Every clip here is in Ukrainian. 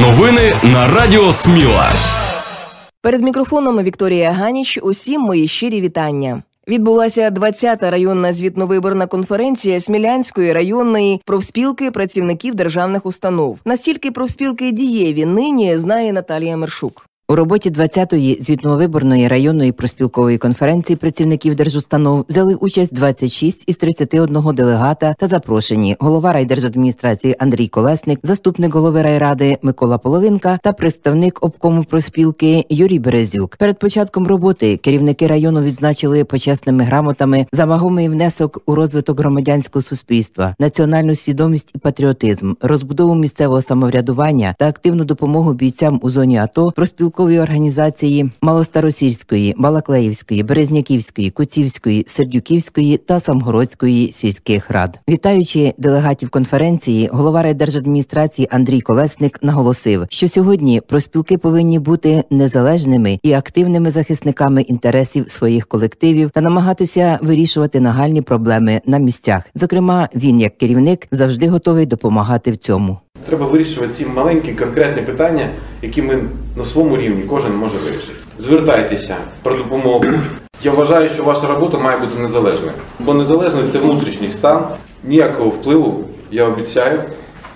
Новини на Радіо Сміла. Перед мікрофоном Вікторія Ганіч. Усім мої щирі вітання. Відбулася 20-та районна звітновиборна конференція Смілянської районної профспілки працівників державних установ. Настільки профспілки дієві нині знає Наталія Мершук. У роботі 20-ї звітновиборної районної проспілкової конференції працівників держустанов взяли участь 26 із 31 делегата та запрошені голова райдержадміністрації Андрій Колесник, заступник голови райради Микола Половинка та представник обкому проспілки Юрій Березюк. Перед початком роботи керівники району відзначили почесними грамотами за вагомий внесок у розвиток громадянського суспільства, національну свідомість і патріотизм, розбудову місцевого самоврядування та активну допомогу бійцям у зоні АТО проспілкової організації Малостаросільської, Балаклеївської, Березняківської, Куцівської, Сердюківської та Самгородської сільських рад. Вітаючи делегатів конференції, голова райдержадміністрації Андрій Колесник наголосив, що сьогодні проспілки повинні бути незалежними і активними захисниками інтересів своїх колективів та намагатися вирішувати нагальні проблеми на місцях. Зокрема, він як керівник завжди готовий допомагати в цьому. Треба вирішувати ці маленькі конкретні питання, які ми на своєму рівні кожен може вирішити. Звертайтеся про допомогу. Я вважаю, що ваша робота має бути незалежною. Бо незалежність це внутрішній стан. Ніякого впливу, я обіцяю,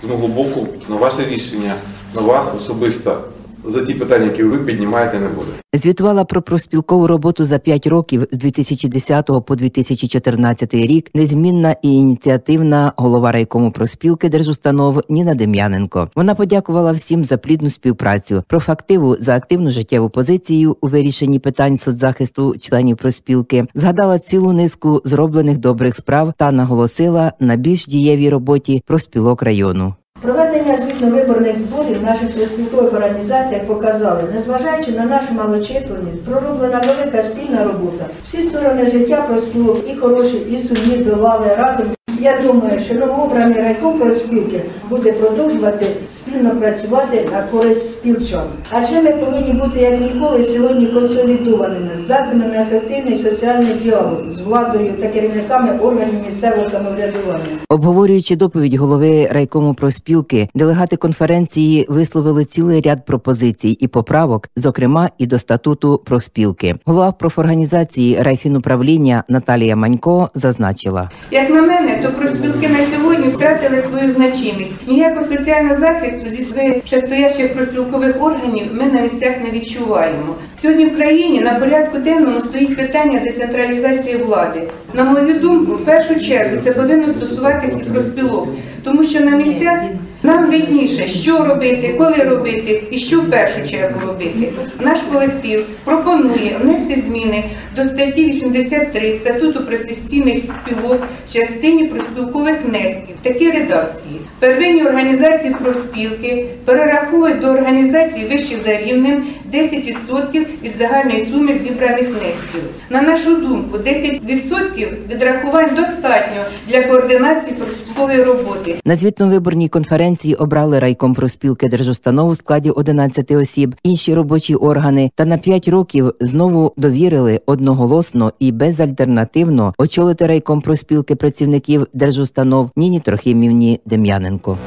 з мого боку на ваше рішення, на вас особисто за ті питання, які ви піднімаєте, не буде. Звітувала про проспілкову роботу за 5 років з 2010 по 2014 рік незмінна і ініціативна голова райкому проспілки держустанов Ніна Дем'яненко. Вона подякувала всім за плідну співпрацю, профактиву за активну життєву позицію у вирішенні питань соцзахисту членів проспілки, згадала цілу низку зроблених добрих справ та наголосила на більш дієвій роботі проспілок району. Проведення звітно-виборних зборів в наших проспілкових організаціях показали, незважаючи на нашу малочисленність, пророблена велика спільна робота. Всі сторони життя проспілок, і хороші, і сумні долали разом. Я думаю, що новообраний райком проспілки буде продовжувати спільно працювати на користь спілчан. Адже ми повинні бути як ніколи сьогодні консолідованими, здатними на ефективний соціальний діалог з владою та керівниками органів місцевого самоврядування. Обговорюючи доповідь голови райкому проспілки, делегати конференції висловили цілий ряд пропозицій і поправок, зокрема і до статуту проспілки. Голова профорганізації райфінуправління Наталія Манько зазначила. Як на мене, то проспілки на сьогодні втратили свою значимість. Ніякого соціального захисту зі шестоящих проспілкових органів ми на місцях не відчуваємо. Сьогодні в країні на порядку денному стоїть питання децентралізації влади. На мою думку, в першу чергу це повинно стосуватися і проспілок, тому що на місцях нам видніше, що робити, коли робити і що в першу чергу робити. Наш колектив пропонує внести зміни до статті 83 статуту професійних спілок в частині проспілкових внесків. Такі редакції. Первинні організації профспілки перераховують до організації вище за рівнем 10% від загальної суми зібраних внесків. На нашу думку, 10% відрахувань достатньо для координації профспілкової роботи. На звітно-виборній конференції обрали райком проспілки держустанов у складі 11 осіб, інші робочі органи та на 5 років знову довірили одноголосно і безальтернативно очолити райком проспілки працівників держустанов Ніні Трохимівні Дем'яненко.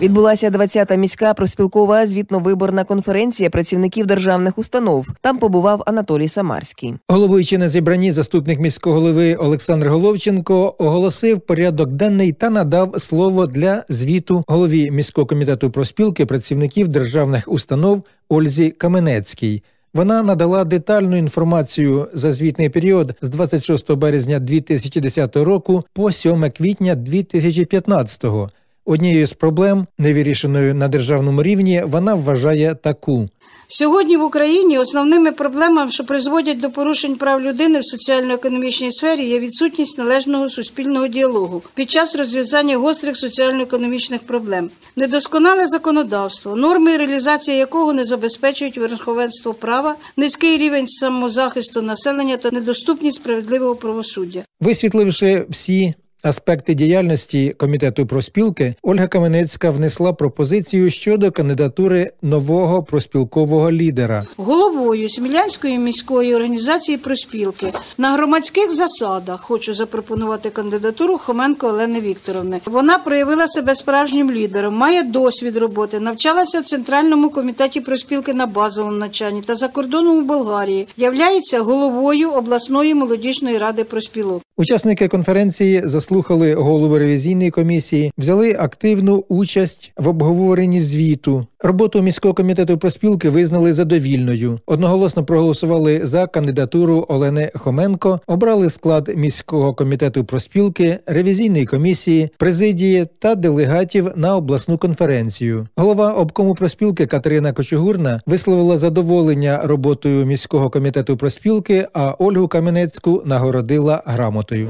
Відбулася 20-та міська проспілкова звітно-виборна конференція працівників державних установ. Там побував Анатолій Самарський. Головуючи на зібранні, заступник міського голови Олександр Головченко оголосив порядок денний та надав слово для звіту голові міського комітету проспілки працівників державних установ Ользі Каменецькій. Вона надала детальну інформацію за звітний період з 26 березня 2010 року по 7 квітня 2015 року. Однією з проблем, невирішеною на державному рівні, вона вважає таку. Сьогодні в Україні основними проблемами, що призводять до порушень прав людини в соціально-економічній сфері, є відсутність належного суспільного діалогу під час розв'язання гострих соціально-економічних проблем, недосконале законодавство, норми і реалізація якого не забезпечують верховенство права, низький рівень самозахисту населення та недоступність справедливого правосуддя. Висвітливши всі аспекти діяльності комітету проспілки, Ольга Каменецька внесла пропозицію щодо кандидатури нового проспілкового лідера. Головою Смілянської міської організації проспілки на громадських засадах хочу запропонувати кандидатуру Хоменко Олени Вікторовни. Вона проявила себе справжнім лідером, має досвід роботи, навчалася в центральному комітеті проспілки на базовому навчанні та за кордоном у Болгарії. Являється головою обласної молодіжної ради проспілок. Учасники конференції заслухали голову ревізійної комісії, взяли активну участь в обговоренні звіту. Роботу міського комітету проспілки визнали задовільною. Одноголосно проголосували за кандидатуру Олени Хоменко, обрали склад міського комітету проспілки, ревізійної комісії, президії та делегатів на обласну конференцію. Голова обкому проспілки Катерина Кочугурна висловила задоволення роботою міського комітету проспілки, а Ольгу Каменецьку нагородила грамотою.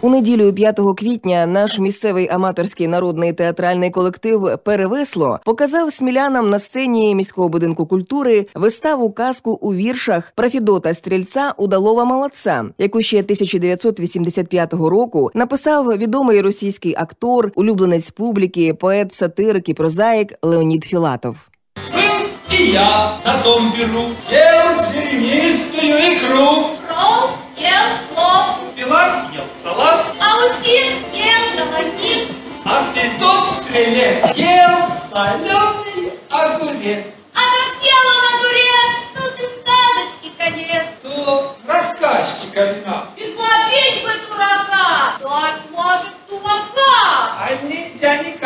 У неділю 5 квітня наш місцевий аматорський народний театральний колектив Перевесло показав смілянам на сцені міського будинку культури виставу казку у віршах про Фідота Стрільця Удалова молодця, яку ще 1985 року написав відомий російський актор, улюбленець публіки, поет, сатирик і прозаїк Леонід Філатов. И я на том беру, ел зернистую икру. Кров ел плов, Пилат ел салат, а Устин ел галантин. а Федот стрелец ел соленый огурец. А как сел он огурец, тут и сказочки конец. То рассказчика вина, Изловить бы дурака, так может тумака. а нельзя никак,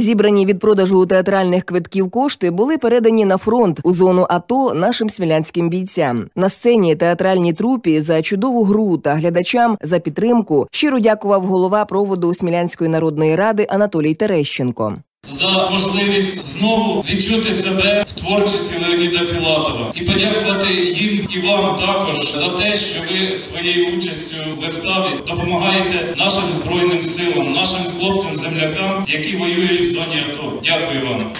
Зібрані від продажу театральних квитків кошти були передані на фронт у зону АТО нашим смілянським бійцям. На сцені театральній трупі за чудову гру та глядачам за підтримку щиро дякував голова проводу Смілянської народної ради Анатолій Терещенко. За можливість знову відчути себе в творчості Леоніда Філатова і подякувати їм і вам також за те, що ви своєю участю в виставі допомагаєте нашим збройним силам, нашим хлопцям-землякам, які воюють в зоні АТО. Дякую вам.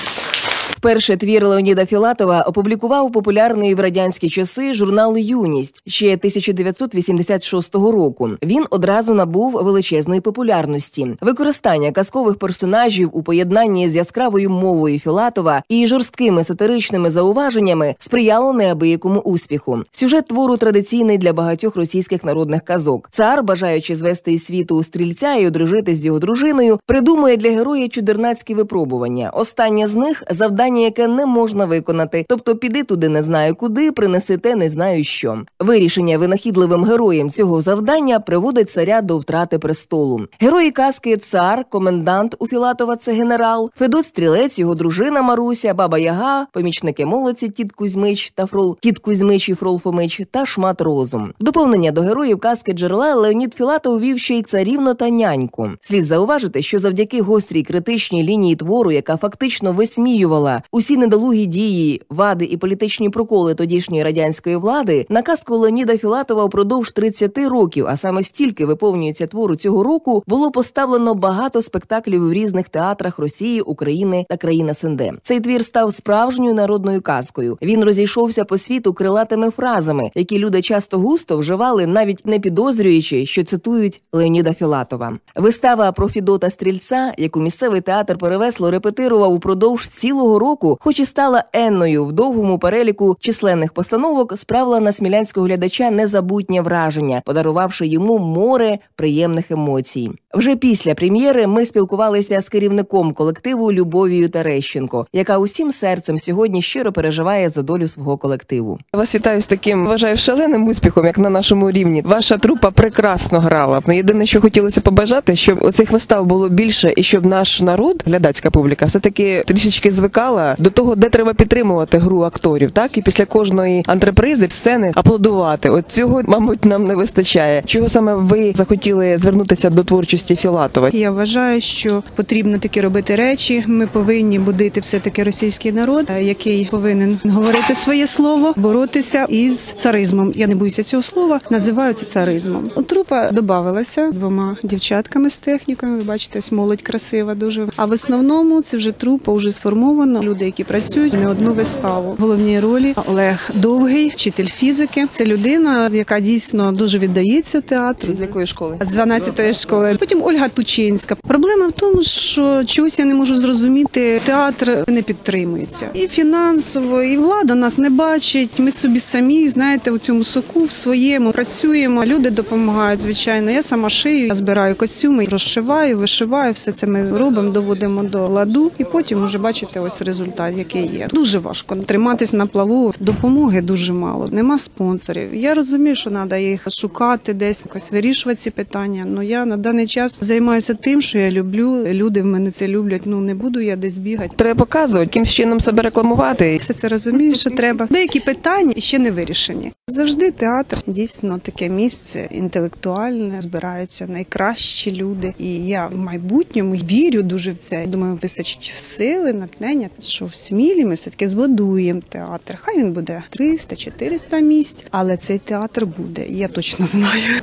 Вперше твір Леоніда Філатова опублікував популярний в радянські часи журнал Юність ще 1986 року. Він одразу набув величезної популярності. Використання казкових персонажів у поєднанні з яскравою мовою Філатова і жорсткими сатиричними зауваженнями сприяло неабиякому успіху. Сюжет твору традиційний для багатьох російських народних казок. Цар, бажаючи звести із світу стрільця і одружитись з його дружиною, придумує для героя чудернацькі випробування. Останнє з них завдання, яке не можна виконати. Тобто піди туди не знаю куди, принеси те не знаю що. Вирішення винахідливим героєм цього завдання приводить царя до втрати престолу. Герої казки цар, комендант у Філатова це генерал, Федот Стрілець, його дружина Маруся, баба Яга, помічники молодці Тіт Кузьмич та Фрол Тіт Кузьмич і Фрол Фомич та шмат розум. Доповнення до героїв казки джерела Леонід Філатов вів ще й царівну та няньку. Слід зауважити, що завдяки гострій критичній лінії твору, яка фактично висміювала усі недолугі дії, вади і політичні проколи тодішньої радянської влади, на казку Леоніда Філатова впродовж 30 років, а саме стільки виповнюється твору цього року, було поставлено багато спектаклів в різних театрах Росії, України та країн СНД. Цей твір став справжньою народною казкою. Він розійшовся по світу крилатими фразами, які люди часто густо вживали, навіть не підозрюючи, що цитують Леоніда Філатова. Вистава про Фідота Стрільця, яку місцевий театр перевесло репетирував упродовж цілого року, хоч і стала енною в довгому переліку численних постановок, справила на смілянського глядача незабутнє враження, подарувавши йому море приємних емоцій. Вже після прем'єри ми спілкувалися з керівником колективу Любовією Терещенко, яка усім серцем сьогодні щиро переживає за долю свого колективу. Вас вітаю з таким вважаю шаленим успіхом, як на нашому рівні. Ваша трупа прекрасно грала. Єдине, що хотілося побажати, щоб оцих вистав було більше, і щоб наш народ, глядацька публіка, все таки трішечки звикала привчала до того, де треба підтримувати гру акторів, так і після кожної антрепризи сцени аплодувати. От цього, мабуть, нам не вистачає. Чого саме ви захотіли звернутися до творчості Філатова? Я вважаю, що потрібно такі робити речі. Ми повинні будити все таки російський народ, який повинен говорити своє слово, боротися із царизмом. Я не боюся цього слова. Називаю це царизмом. От Трупа додавалася двома дівчатками з техніками. Ви бачите, ось молодь красива дуже. А в основному це вже трупа вже сформовано. Люди, які працюють не одну виставу. В головній ролі Олег Довгий, вчитель фізики. Це людина, яка дійсно дуже віддається театру. З якої школи? З 12-ї школи. Потім Ольга Тучинська. Проблема в тому, що чогось я не можу зрозуміти. Театр не підтримується і фінансово, і влада нас не бачить. Ми собі самі знаєте у цьому соку в своєму працюємо. Люди допомагають. Звичайно, я сама шию, я збираю костюми, розшиваю, вишиваю. Все це ми робимо, доводимо до ладу, і потім уже бачите ось результат, який є. Дуже важко триматись на плаву. Допомоги дуже мало. Нема спонсорів. Я розумію, що треба їх шукати, десь якось вирішувати ці питання. Ну я на даний час займаюся тим, що я люблю. Люди в мене це люблять. Ну не буду я десь бігати. Треба показувати, яким чином себе рекламувати. Все це розумію, що треба. Деякі питання ще не вирішені. Завжди театр дійсно таке місце інтелектуальне. Збираються найкращі люди. І я в майбутньому вірю дуже в це. Думаю, вистачить сили, натхнення, що в смілі ми все таки збудуємо театр. Хай він буде 300-400 місць, але цей театр буде. Я точно знаю.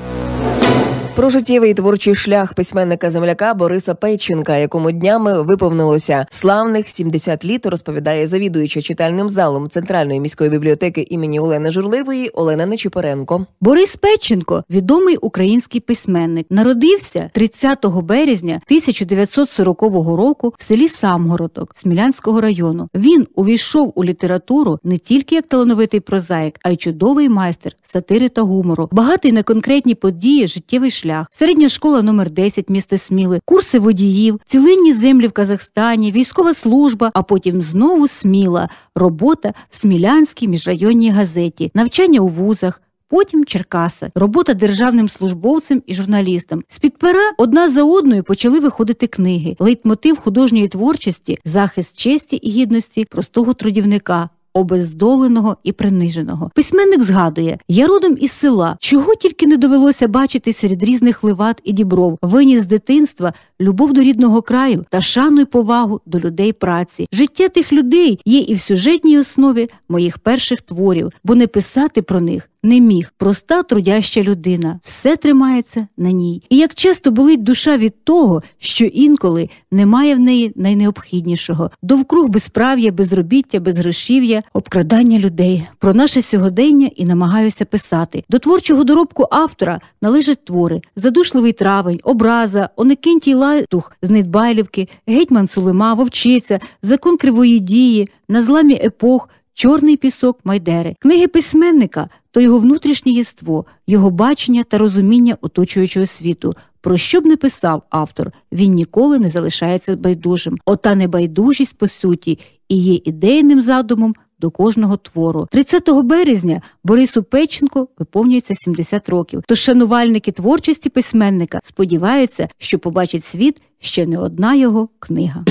Про життєвий творчий шлях письменника земляка Бориса Пейченка, якому днями виповнилося славних 70 літ, розповідає завідуюча читальним залом Центральної міської бібліотеки імені Олени Журливої Олена Нечіпоренко. Борис Печенко відомий український письменник. Народився 30 березня 1940 року в селі Самгородок Смілянського району. Він увійшов у літературу не тільки як талановитий прозаїк, а й чудовий майстер сатири та гумору, багатий на конкретні події, життєвий шлях, середня школа номер 10 міста Сміли, курси водіїв, цілинні землі в Казахстані, військова служба, а потім знову Сміла, робота в Смілянській міжрайонній газеті, навчання у вузах. Потім Черкаса, робота державним службовцем і журналістом. З під пера одна за одною почали виходити книги. Лейтмотив художньої творчості, захист честі і гідності простого трудівника. Обездоленого і приниженого письменник згадує: я родом із села, чого тільки не довелося бачити серед різних ливат і дібров, виніс з дитинства любов до рідного краю та шану й повагу до людей праці. Життя тих людей є і в сюжетній основі моїх перших творів, бо не писати про них не міг. Проста трудяща людина, все тримається на ній. І як часто болить душа від того, що інколи немає в неї найнеобхіднішого довкруг безправ'я, безробіття, безгрошів'я, обкрадання людей про наше сьогодення і намагаюся писати. До творчого доробку автора належать твори задушливий травень, образа, Оникентій Лайтух з Недбайлівки, Гетьман Сулима, Вовчиця, Закон кривої дії, на зламі епох. Чорний пісок Майдери, книги письменника то його внутрішнє єство, його бачення та розуміння оточуючого світу. Про що б не писав автор, він ніколи не залишається байдужим. Ота небайдужість, по суті, і є ідейним задумом до кожного твору. 30 березня Борису Печенко виповнюється 70 років. Тож шанувальники творчості письменника сподіваються, що побачить світ ще не одна його книга.